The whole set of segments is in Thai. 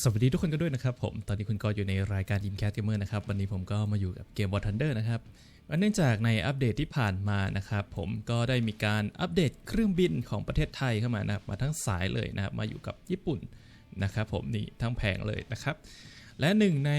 สวัสดีทุกคนกันด้วยนะครับผมตอนนี้คุณก็อยู่ในรายการดีมแคสเกมเมอร์นะครับ วันนี้ผมก็มาอยู่กับเกมบอลทันเดอร์นะครับเนื่องจากในอัปเดตที่ผ่านมานะครับผมก็ได้มีการอัปเดตเครื่องบินของประเทศไทยเข้ามานะครับมาทั้งสายเลยนะครับมาอยู่กับญี่ปุ่นนะครับผมนี่ทั้งแผงเลยนะครับ และหนึ่งใน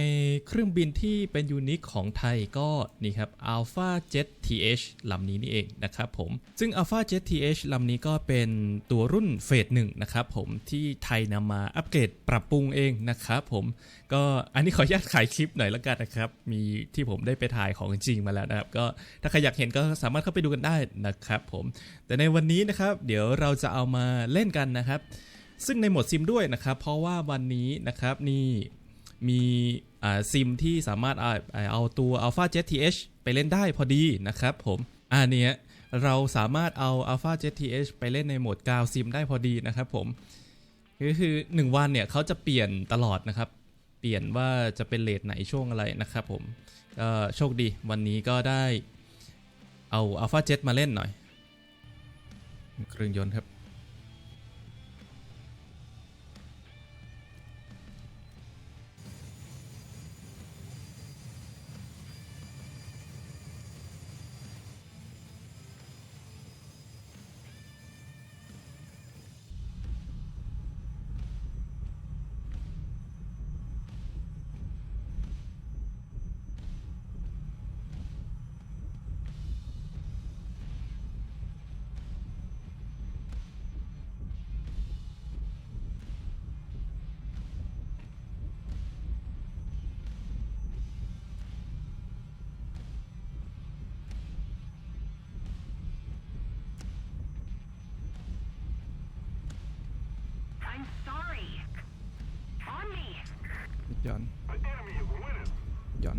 เครื่องบินที่เป็นยูนิคของไทยก็นี่ครับ Alpha Jet TH ลำนี้นี่เองนะครับผม ซึ่ง Alpha Jet TH ลำนี้ก็เป็นตัวรุ่นเฟสหนึ่งนะครับผมที่ไทยนำมาอัปเกรดปรับปรุงเองนะครับผมก็อันนี้ขออนุญาตขายคลิปหน่อยละกันนะครับ มีที่ผมได้ไปถ่ายของจริงมาแล้วนะครับ ก็ถ้าใครอยากเห็นก็สามารถเข้าไปดูกันได้นะครับผมแต่ในวันนี้นะครับเดี๋ยวเราจะเอามาเล่นกันนะครับ ซึ่งในหมดซิมด้วยนะครับ เพราะว่าวันนี้นะครับนี่ มีซิมที่สามารถเอาเอาตัว Alpha Jet TH ไปเล่นได้พอดีนะครับผมอันนี้เราสามารถเอา Alpha Jet TH ไปเล่นในโหมดกาวซิมได้พอดีนะครับผมก็คือ 1 วันเนี่ยเขาจะเปลี่ยนตลอดนะครับ เปลี่ยนว่าจะเป็นเลทไหนช่วงอะไรนะครับผมก็โชคดีวันนี้ก็ได้เอา Alpha Jet มาเล่นหน่อย เครื่องยนต์ครับ ย้อนย้อน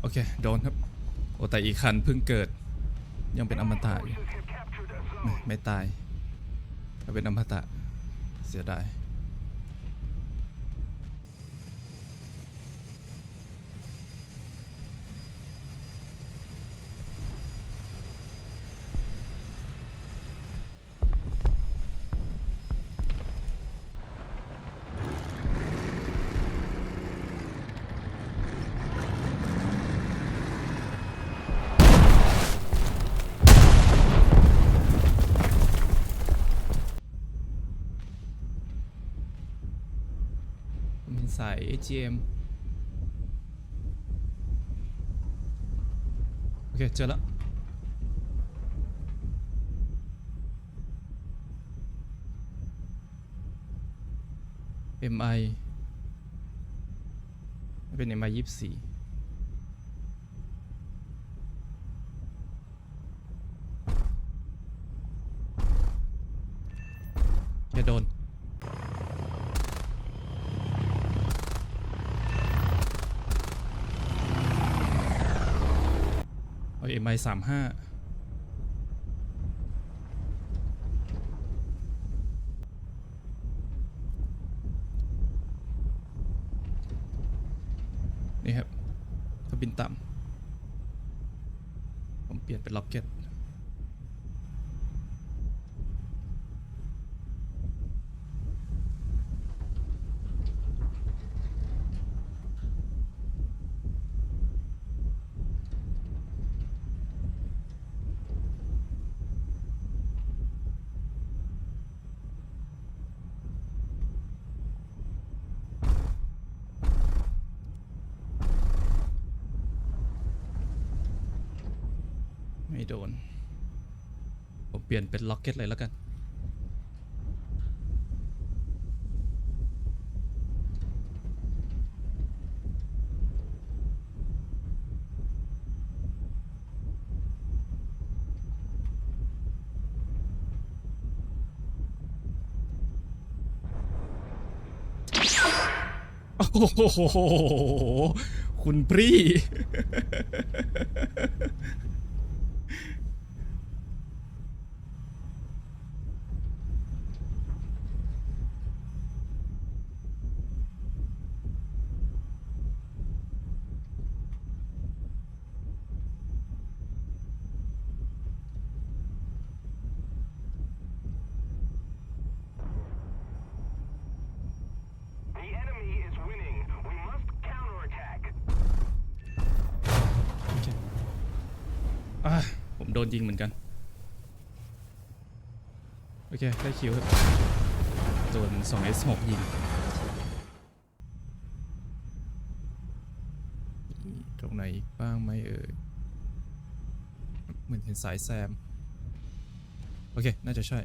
โอเค โดนครับ โอแต่อีกคันเพิ่งเกิด ยังเป็นอมตะอยู่ไม่ตายเป็นอมตะเสียดาย เป็นสาย AGM โอเค เจอแล้วเอ็มไอเป็นเอ็มไอยี่สิบสี่จะโดน เอา MI สามห้านี่ครับเครื่องบินต่ำผมเปลี่ยนเป็นล็อกเก็ต โดน ผมเปลี่ยนเป็นล็อกเก็ตเลยแล้วกัน โอ้โห คุณพรี โดนยิงเหมือนกัน โอเค ได้คิวครับโดน 2S6 ยิงตรงไหนอีกบ้างไหมเอ่ยเหมือนเห็นสายแซม โอเค น่าจะใช่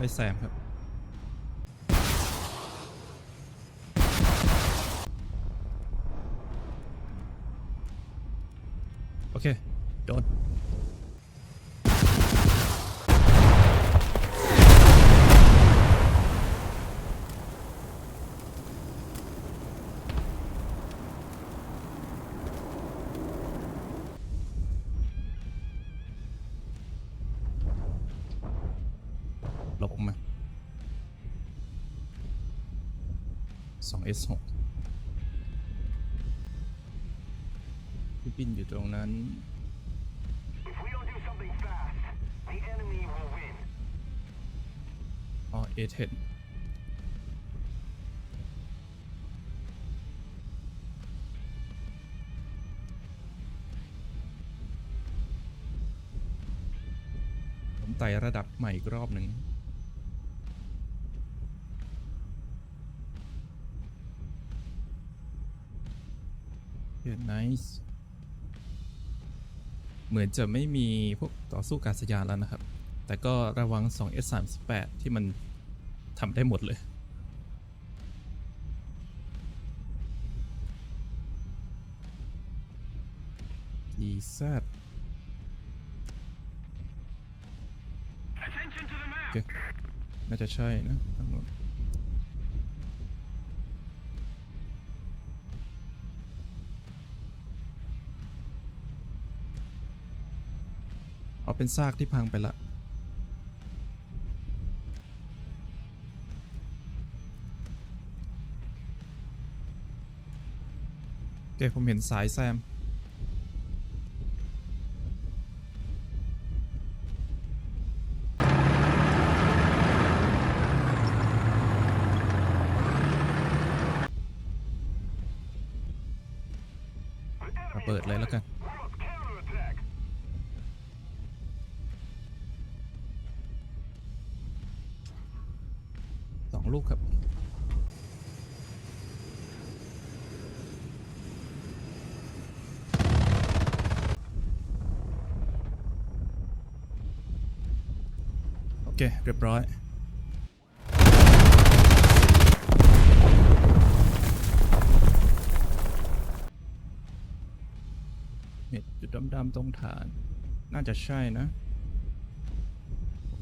ไอแซมครับ โอเค โดน 2 S6 พี่ปินอยู่ตรงนั้น อ๋อ A10 ผมไต่ระดับใหม่อีกรอบหนึ่ง เฮ้ย nice เหมือนจะไม่มีพวกต่อสู้การสยานแล้วนะครับ แต่ก็ระวัง 2S38 ที่มันทำได้หมดเลย DZ Attention to the map. โอเคน่าจะใช่นะทางโน้น เอาเป็นซากที่พังไปละ โอเค ผมเห็นสายแซม เค เรียบร้อย เห็ดจุดดำๆตรงฐาน น่าจะใช่นะ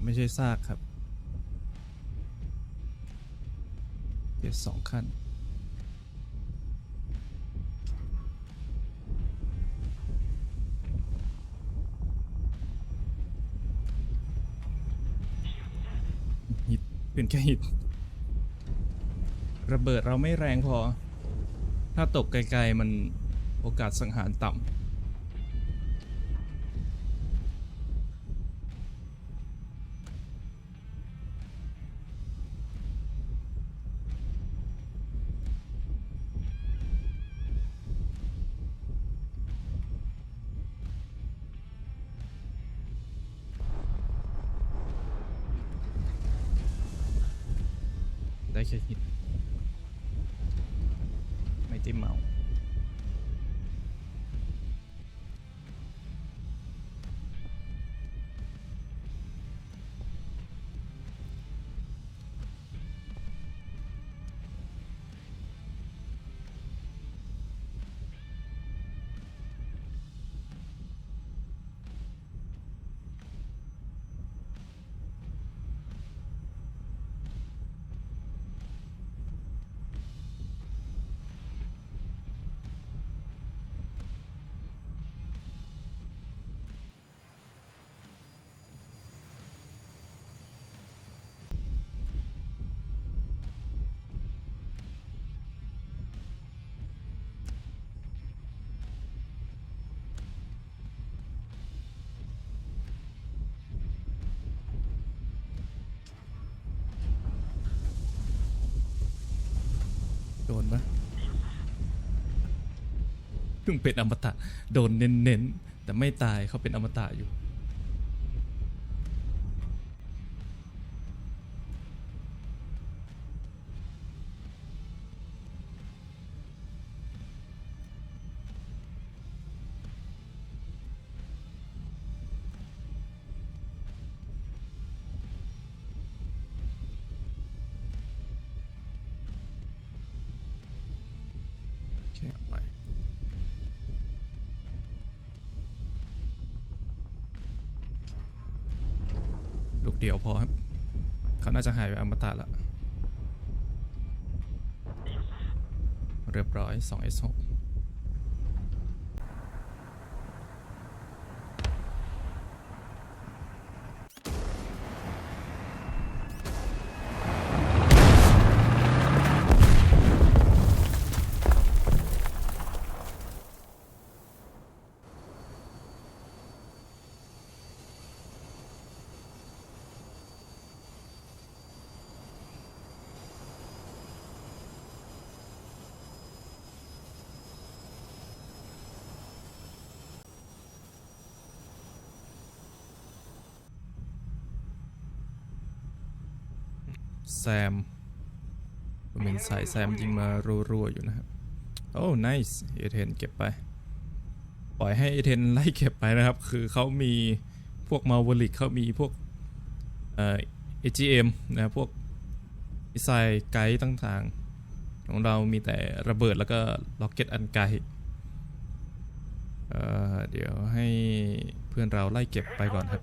ไม่ใช่ซากครับเดี๋ยวสองขั้น เป็นแค่หินระเบิดเราไม่แรงพอ ถ้าตกไกลๆมันโอกาสสังหารต่ำ ได้แค่หินไม่ได้เมา เพิ่งเป็นอมตะโดนเน้นๆแต่ไม่ตายเขาเป็นอมตะอยู่ เดียวพอครับ เขาน่าจะหายไปอมตะละ เรียบร้อย 2S6 แซมผมเห็นสายแซมยิงมารัวๆอยู่นะครับ โอ้ nice เอเทนเก็บไป ปล่อยให้เอเทนไล่เก็บไปนะครับ คือเขามีพวกมาวลิกเขามีพวกเอ่อ AGM นะพวกมิสไซล์ไกด์ต่างๆ ของเรามีแต่ระเบิดแล้วก็ล็อกเก็ตอันไกลเเดี๋ยวให้เพื่อนเราไล่เก็บไปก่อนครับ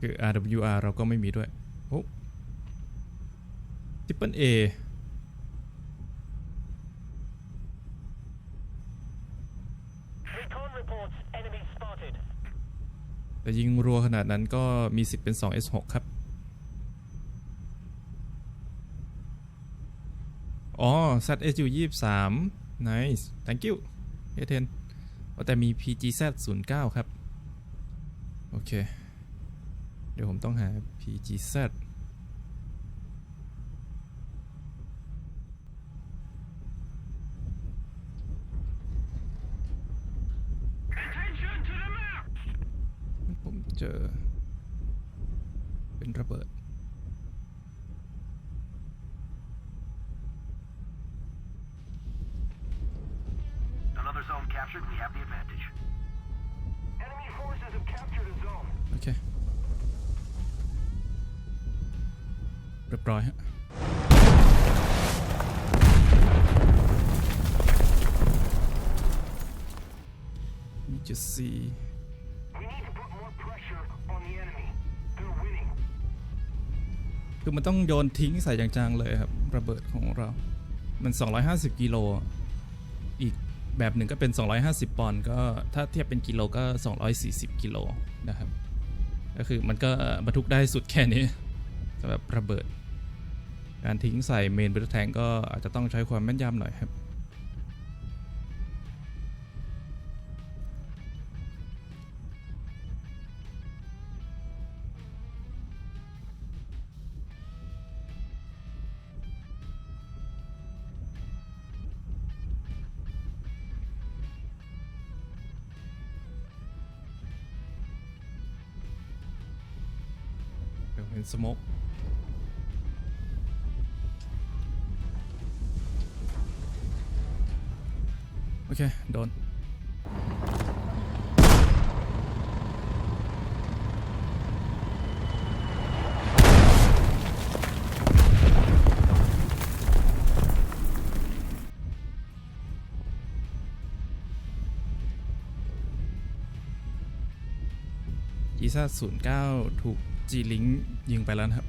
คือ RWR เราก็ไม่มีด้วยโอ้ทิปเปิลเอ Recon reports enemy spotted. แต่ยิงรัวขนาดนั้นก็มีสิทธิ์เป็น 2S6 ครับ อ๋อ ZSU 23 nice thank you A10 ว่าแต่มี PGZ 09 ครับ โอเค เดี๋ยวผมต้องหา PGZ Attention to the map! ผมเจอ เป็นระเบิด Another zone captured. We have the advantage. Enemy forces have captured a zone. โอเค รียบร้อยฮะนี่จะซี We need to put more pressure on the enemy. They're winning. คือมันต้องโยนทิ้งใส่จังๆเลยครับ ระเบิดของเรา มัน 250 กิโล อีกแบบหนึ่งก็เป็น 250 ปอนด์ก็ถ้าเทียบเป็นกิโลก็ 240 กิโลนะครับ ก็คือมันก็บรรทุกได้สุดแค่นี้สำหรับระเบิด การทิ้งใส่เมนเบรแทงก็อาจจะต้องใช้ความแม่นยำหน่อยครับเร็วเห็นสโมก เค โดน อีซ่าศูนย์เก้าถูกจีลิงยิงไปแล้วนะครับ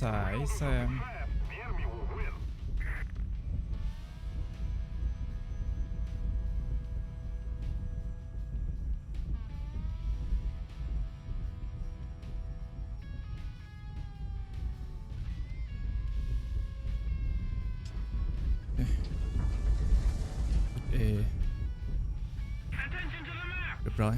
สายแซมเอเรียบร้อย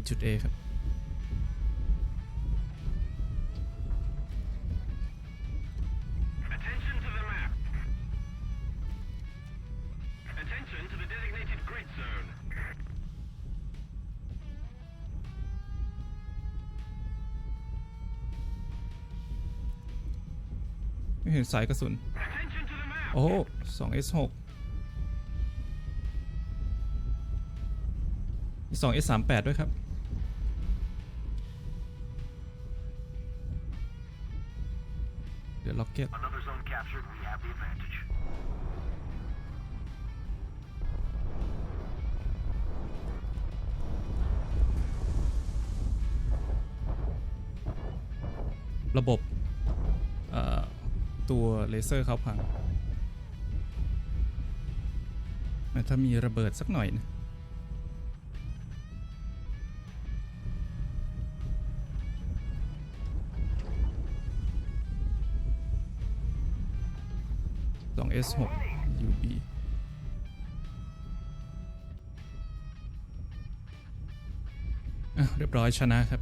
มีจุด A ครับ Attention to the map! Attention to the designated grid zone. ไม่เห็นสายกระสุน Attention to the map! โอ้สอง S หกมีสอง S สามแปดด้วยครับ เดี๋ยวล็อกเก็ต Another zone captured. We have the advantage. ระบบเอ่อตัวเลเซอร์เขาพังแม้ถ้ามีระเบิดสักหน่อยนะ 2 S6 UB เรียบร้อยชนะครับ